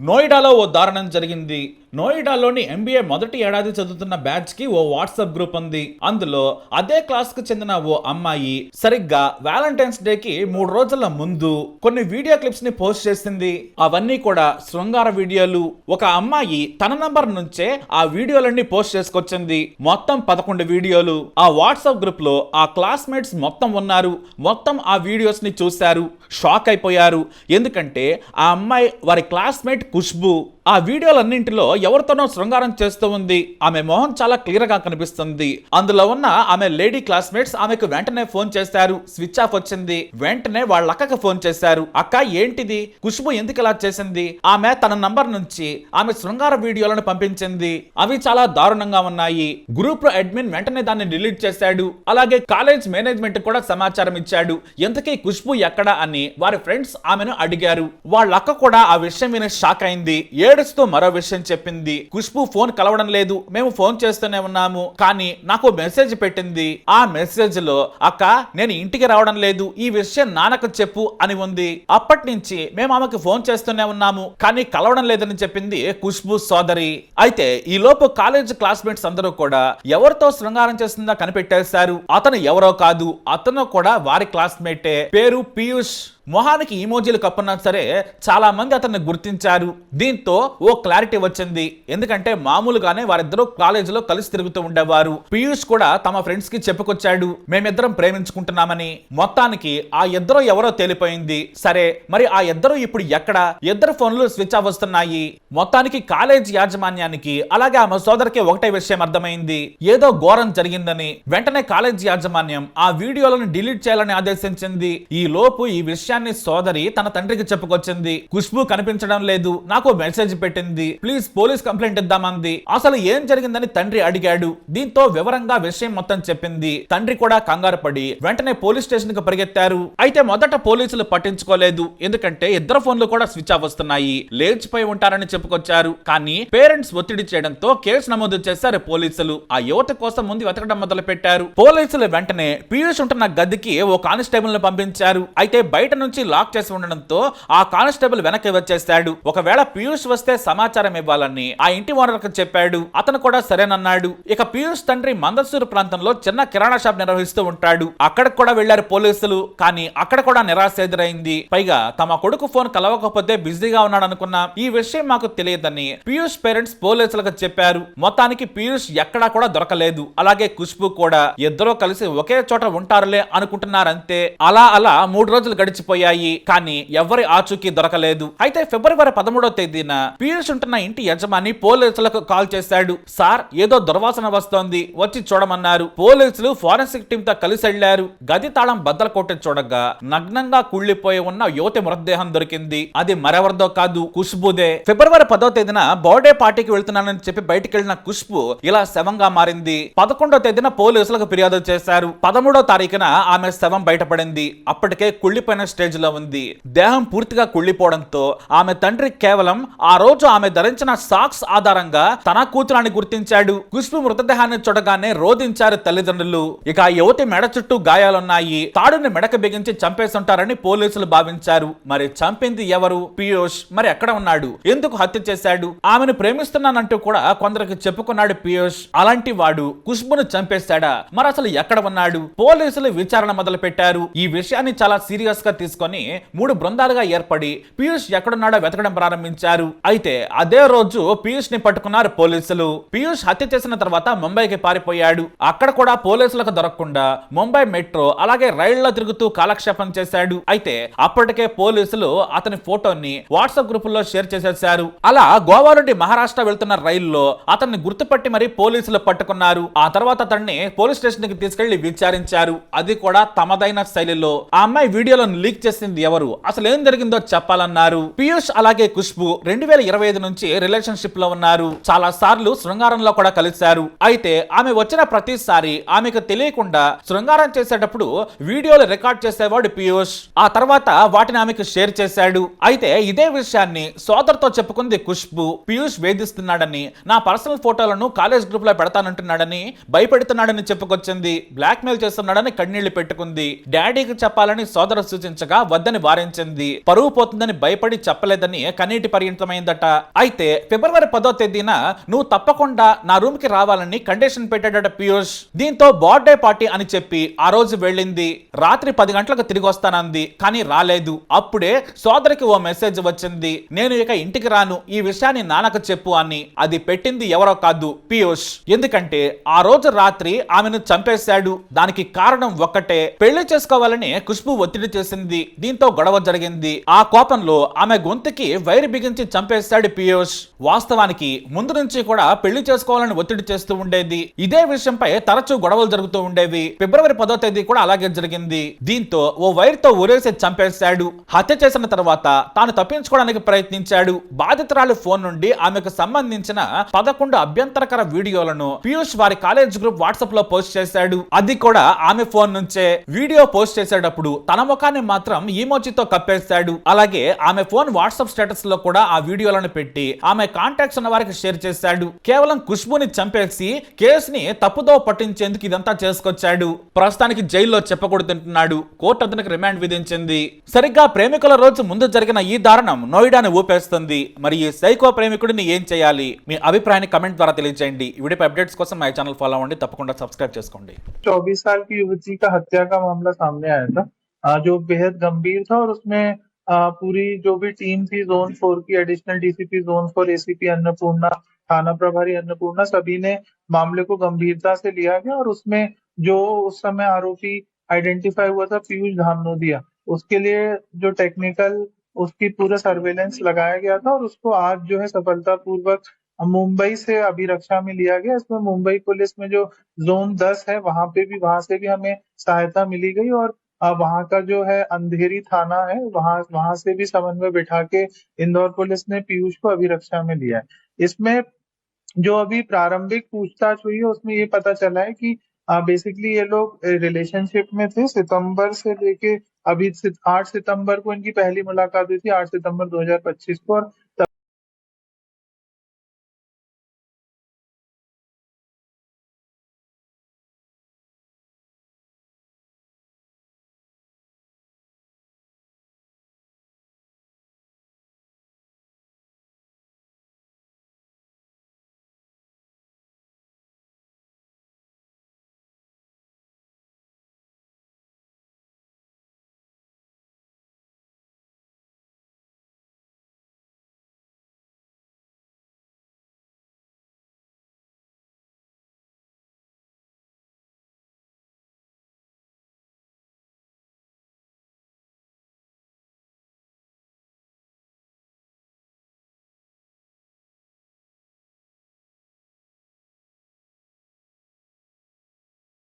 నోయిడాలో ఓ దారుణం జరిగింది. నోయిడాలోని ఎంబీఏ మొదటి ఏడాది చదువుతున్న బ్యాచ్కి ఓ వాట్సాప్ గ్రూప్ ఉంది. అందులో అదే క్లాస్కు చెందిన ఓ అమ్మాయి సరిగ్గా వ్యాలంటైన్స్ డే కి మూడు రోజుల ముందు కొన్ని వీడియో క్లిప్స్ని పోస్ట్ చేసింది. అవన్నీ కూడా శృంగార వీడియోలు. ఒక అమ్మాయి తన నంబర్ నుంచే ఆ వీడియోలన్నీ పోస్ట్ చేసుకొచ్చింది. మొత్తం పదకొండు వీడియోలు. ఆ వాట్సాప్ గ్రూప్లో ఆ క్లాస్మేట్స్ మొత్తం ఉన్నారు. మొత్తం ఆ వీడియోస్ని చూశారు. షాక్ అయిపోయారు. ఎందుకంటే ఆ అమ్మాయి వారి క్లాస్మేట్ ఖుష్బు ఆ వీడియోలన్నింటిలో ఎవరితోనో శృంగారం చేస్తూ ఉంది. ఆమె మొహం చాలా క్లియర్గా కనిపిస్తుంది. అందులో ఉన్న ఆమె లేడీ క్లాస్మేట్స్ ఆమెకు వెంటనే ఫోన్ చేశారు. స్విచ్ ఆఫ్ వచ్చింది. వెంటనే వాళ్ళ అక్కకు ఫోన్ చేశారు. అక్క ఏంటిది? ఖుష్బు ఎందుకు ఇలా చేసింది? ఆమె తన నంబర్ నుంచి ఆమె శృంగార వీడియోలను పంపించింది. అవి చాలా దారుణంగా ఉన్నాయి. గ్రూప్లో అడ్మిన్ వెంటనే దాన్ని డిలీట్ చేశాడు. అలాగే కాలేజ్ మేనేజ్మెంట్ కూడా సమాచారం ఇచ్చాడు. ఎంతకీ ఖుష్బు ఎక్కడ? అని వారి ఫ్రెండ్స్ ఆమెను అడిగారు. వాళ్ళ అక్క కూడా ఆ విషయం విని షాక్ అయింది. ఏడుస్తూ మరో విషయం చెప్పింది. ఖుష్బు ఫోన్ కలవడం లేదు. మేము ఫోన్ చేస్తూనే ఉన్నాము. కానీ నాకు మెసేజ్ పెట్టింది. ఆ మెసేజ్లో అక్క నేను ఇంటికి రావడం లేదు. ఈ విషయం నాన్నకు చెప్పు అని ఉంది. అప్పటి నుంచి మేము ఆమెకు ఫోన్ చేస్తూనే ఉన్నాము. కానీ కలవడం లేదని చెప్పింది ఖుష్బు సోదరి. అయితే ఈ లోపు కాలేజ్ క్లాస్మేట్స్ అందరూ కూడా ఎవరితో శృంగారం చేస్తుందో కనిపెట్టేశారు. అతను ఎవరో కాదు. అతను కూడా వారి క్లాస్మేటే. పేరు పీయూష్. మొహానికి ఈమోజీలు కప్పున్నా సరే చాలా మంది అతన్ని గుర్తించారు. దీంతో ఓ క్లారిటీ వచ్చింది. ఎందుకంటే మామూలుగానే వారిద్దరూ కాలేజీలో కలిసి తిరుగుతూ ఉండేవారు. పీయూష్ కూడా తమ ఫ్రెండ్స్కి చెప్పుకొచ్చాడు. మేమిద్దరం ప్రేమించుకుంటున్నామని. మొత్తానికి ఆ ఇద్దరు ఎవరో తేలిపోయింది. సరే మరి ఆ ఇద్దరు ఇప్పుడు ఎక్కడ? ఇద్దరు ఫోన్లు స్విచ్ ఆఫ్ వస్తున్నాయి. మొత్తానికి కాలేజ్ యాజమాన్యానికి అలాగే ఆమె సోదరికి ఒకటే విషయం అర్థమైంది. ఏదో ఘోరం జరిగిందని. వెంటనే కాలేజ్ యాజమాన్యం ఆ వీడియోలను డిలీట్ చేయాలని ఆదేశించింది. ఈ లోపు ఈ విషయాన్ని సోదరి తన తండ్రికి చెప్పుకొచ్చింది. ఖుష్బు కనిపించడం లేదు. నాకు మెసేజ్ పెట్టింది. ప్లీజ్ పోలీస్ కంప్లైంట్ ఇద్దామంది. అసలు ఏం జరిగిందని తండ్రి అడిగాడు. దీంతో వివరంగా విషయం మొత్తం చెప్పింది. తండ్రి కూడా కంగారు పడి వెంటనే పోలీస్ స్టేషన్కు పరిగెత్తారు. అయితే మొదట పోలీసులు పట్టించుకోలేదు. ఎందుకంటే ఇద్దరు ఫోన్లు కూడా స్విచ్ ఆఫ్ వస్తున్నాయి. లేచిపోయి ఉంటారని చెప్పుకొచ్చారు. కానీ పేరెంట్స్ ఒత్తిడి చేయడంతో కేసు నమోదు చేశారు పోలీసులు. ఆ యువత కోసం ముందు వెతకడం మొదలు పెట్టారు పోలీసులు వెంటనే పీయూష్ ఉంటున్న గదికి ఓ కానిస్టేబుల్ను పంపించారు. అయితే బయట నుంచి లాక్ చేసి ఉండడంతో ఆ కానిస్టేబుల్ వెనక్కి వచ్చేస్తాడు. ఒకవేళ పీయూష్ వస్తే సమాచారం ఇవ్వాలని ఆ ఇంటి ఓనర్కి చెప్పాడు. అతను కూడా సరేనన్నాడు. ఇక పీయూష్ తండ్రి మందసూరు ప్రాంతంలో చిన్న కిరాణా షాప్ నిర్వహిస్తూ ఉంటాడు. అక్కడికి కూడా వెళ్ళారు పోలీసులు. కానీ అక్కడ కూడా నిరాశ ఎదురైంది. పైగా తమ కొడుకు ఫోన్ కలవకపోతే బిజీగా ఉన్నాడు అనుకున్న ఈ విషయం మాకు తెలియదని పీయూష్ పేరెంట్స్ పోలీసులకు చెప్పారు. మొత్తానికి పీయూష్ ఎక్కడా కూడా దొరకలేదు. అలాగే ఖుష్బు కూడా ఇద్దరూ కలిసి ఒకే చోట ఉంటారులే అనుకుంటున్నారంతే. అలా అలా మూడు రోజులు గడిచిపోయి పోయాయి కానీ ఎవరి ఆచూకీ దొరకలేదు. అయితే ఫిబ్రవరి పదమూడో తేదీన పీయూష్ ఉంటున్న ఇంటి యజమాని పోలీసులకు కాల్ చేశాడు. సార్ ఏదో దుర్వాసన వస్తోంది వచ్చి చూడమన్నారు. పోలీసులు ఫారెన్సిక్ టీమ్తో కలిసి వెళ్ళారు గది తాళం బద్దలు కొట్టి చూడగా నగ్నంగా కుళ్ళిపోయి ఉన్న యువతి మృతదేహం దొరికింది. అది మరెవరిదో కాదు ఖుష్బుదే ఫిబ్రవరి పదో తేదీన బర్త్డే పార్టీకి వెళ్తున్నానని చెప్పి బయటికి వెళ్ళిన ఖుష్బు ఇలా శవంగా మారింది. పదకొండో తేదీన పోలీసులకు ఫిర్యాదు చేశారు. పదమూడో తారీఖున ఆమె శవం బయటపడింది. అప్పటికే కుళ్ళిపోయిన స్టేజ్లో ఉంది. దేహం పూర్తిగా కుళ్ళిపోవడంతో ఆమె తండ్రి కేవలం ఆ రోజు ఆమె ధరించిన సాక్స్ ఆధారంగా తన కూతురాన్ని గుర్తించాడు. ఖుష్బు మృతదేహాన్ని చూడగానే రోధించారు తల్లిదండ్రులు. ఇక ఆ యువతి మెడ చుట్టూ గాయాలున్నాయి. తాడుని మెడకు బిగించి చంపేస్తుంటారని పోలీసులు భావించారు. మరి చంపింది ఎవరు? పీయూష్ మరి ఎక్కడ ఉన్నాడు? ఎందుకు హత్య చేశాడు? ఆమెను ప్రేమిస్తున్నానంటూ కూడా కొందరికి చెప్పుకున్నాడు పీయూష్. అలాంటి వాడు ఖుష్బును చంపేశాడా? మరి అసలు ఎక్కడ ఉన్నాడు? పోలీసులు విచారణ మొదలు పెట్టారు ఈ విషయాన్ని చాలా సీరియస్గా తీసుకొని మూడు బృందాలుగా ఏర్పడి పీయూష్ ఎక్కడున్నాడో వెతకడం ప్రారంభించారు. అయితే అదే రోజు పీయూష్ని పట్టుకున్నారు పోలీసులు. పీయూష్ హత్య చేసిన తర్వాత ముంబైకి పారిపోయాడు. అక్కడ కూడా పోలీసులకు దొరకకుండా ముంబై మెట్రో అలాగే రైళ్ళలో తిరుగుతూ కాలక్షేపం చేశాడు. అయితే అప్పటికే పోలీసులు అతని ఫోటోని వాట్సాప్ గ్రూపుల్లో షేర్ చేసేశారు. అలా గోవా నుండి మహారాష్ట్ర వెళ్తున్న రైల్లో అతన్ని గుర్తుపట్టి మరి పోలీసులు పట్టుకున్నారు. ఆ తర్వాత అతన్ని పోలీస్ స్టేషన్కి తీసుకెళ్ళి విచారించారు. అది కూడా తమదైన శైలిలో. ఆ అమ్మాయి వీడియోలను లీక్ చేసింది ఎవరు? అసలు ఏం జరిగిందో చెప్పాలన్నారు. పీయూష్ అలాగే ఖుష్బు రెండు వేల ఇరవై ఐదు నుంచి రిలేషన్షిప్లో ఉన్నారు. చాలా సార్లు శృంగారంలో కూడా కలిశారు. అయితే ఆమె వచ్చిన ప్రతిసారి ఆమెకు తెలియకుండా శృంగారం చేసేటప్పుడు వీడియోలు రికార్డ్ చేసేవాడు పీయూష్. ఆ తర్వాత వాటిని ఆమెకు షేర్ చేశాడు. అయితే ఇదే విషయాన్ని సోదరుతో చెప్పుకుంది ఖుష్బు. పీయూష్ వేధిస్తున్నాడని నా పర్సనల్ ఫోటోలను కాలేజ్ గ్రూప్లో పెడతానంటున్నాడని భయపెడుతున్నాడని చెప్పుకొచ్చింది. బ్లాక్ మెయిల్ చేస్తున్నాడని కన్నీళ్ళు పెట్టుకుంది. డాడీకి చెప్పాలని సోదరు సూచించగా ఆలోచించగా వద్దని వారించింది. పరువు పోతుందని భయపడి చెప్పలేదని కన్నీటి పర్యంతమైందట అయితే ఫిబ్రవరి పదో తేదీన నువ్వు తప్పకుండా నా రూమ్కి రావాలని కండిషన్ పెట్టాడట పీయూష్. దీంతో బర్త్డే పార్టీ అని చెప్పి ఆ రోజు వెళ్ళింది. రాత్రి పది గంటలకు తిరిగి వస్తానంది కానీ రాలేదు. అప్పుడే సోదరికి ఓ మెసేజ్ వచ్చింది. నేను ఇక ఇంటికి రాను ఈ విషయాన్ని నాన్నకు చెప్పు అని. అది పెట్టింది ఎవరో కాదు పీయూష్. ఎందుకంటే ఆ రోజు రాత్రి ఆమెను చంపేశాడు. దానికి కారణం ఒక్కటే. పెళ్ళి చేసుకోవాలని ఖుష్బు ఒత్తిడి చేసింది. దీంతో గొడవ జరిగింది. ఆ కోపంలో ఆమె గొంతుకి వైర్ బిగించి చంపేశాడు పీయూష్. వాస్తవానికి ముందు నుంచి కూడా పెళ్ళి చేసుకోవాలని ఒత్తిడి చేస్తూ ఉండేది. ఇదే విషయంపై తరచూ గొడవలు జరుగుతూ ఉండేవి. ఫిబ్రవరి పదో తేదీ కూడా అలాగే జరిగింది. దీంతో ఓ వైర్తో ఊరేసి చంపేశాడు. హత్య చేసిన తర్వాత తాను తప్పించుకోవడానికి ప్రయత్నించాడు. బాధితురాలి ఫోన్ నుండి ఆమెకు సంబంధించిన పదకొండు అభ్యంతరకర వీడియోలను పీయూష్ వారి కాలేజ్ గ్రూప్ వాట్సాప్లో పోస్ట్ చేశాడు. అది కూడా ఆమె ఫోన్ నుంచే. వీడియో పోస్ట్ చేసేటప్పుడు తన ముఖాన్ని మాత్రం మాత్రం ఈమోచితో కప్పేస్తాడు. అలాగే ఆమె ఫోన్ వాట్సాప్ స్టేటస్లో కూడా ఆ వీడియోలను పెట్టి ఆమె కాంటాక్ట్స్ ఉన్న వారికి షేర్ చేశాడు కేవలం ఖుష్బుని చంపేసి కేసుని తప్పుదో పట్టించేందుకు ఇదంతా చేసుకొచ్చాడు. ప్రస్తుతానికి జైల్లో చెప్పకూడదంటున్నాడు కోర్టు అతనికి రిమాండ్ విధించింది. సరిగ్గా ప్రేమికుల రోజు ముందు జరిగిన ఈ దారుణం నోయిడాని ఊపేస్తుంది. మరి ఈ సైకో ప్రేమికుడిని ఏం చేయాలి? మీ అభిప్రాయాన్ని కమెంట్ ద్వారా తెలియజేయండి వీడియో అప్డేట్స్ కోసం మా ఛానల్ ఫాలో అవ్వండి. తప్పకుండా సబ్స్క్రైబ్ చేసుకోండి. చౌబీస్ సాల్ యువతి మామలా ఆయా जो बेहद गंभीर था और उसमें पूरी जो भी टीम थी जोन फोर की additional DCP zone four ACP Annapurna, थाना प्रभारी अन्नपूर्णा, सभी ने मामले को गंभीरता से लिया गया और उसमें जो उस समय आरोपी आइडेंटिफाई हुआ था, पीयूष धामनोदिया, उसके लिए जो टेक्निकल उसकी पूरा सर्वेलेंस लगाया गया था और उसको आज जो है सफलतापूर्वक मुंबई से अभिरक्षा में लिया गया। इसमें मुंबई पुलिस में जो जोन 10 है, वहाँ पे भी, वहाँ से भी हमें सहायता मिली गई और वहाँ का जो है अंधेरी थाना है, वहाँ वहाँ से भी समन्वय बिठा के इंदौर पुलिस ने पीयूष को अभिरक्षा में लिया है। इसमें जो अभी प्रारंभिक पूछताछ हुई है, उसमें ये पता चला है कि बेसिकली ये लोग रिलेशनशिप में थे, सितंबर से लेके अभी आठ सितंबर को इनकी पहली मुलाकात हुई थी, आठ सितंबर 2025 को और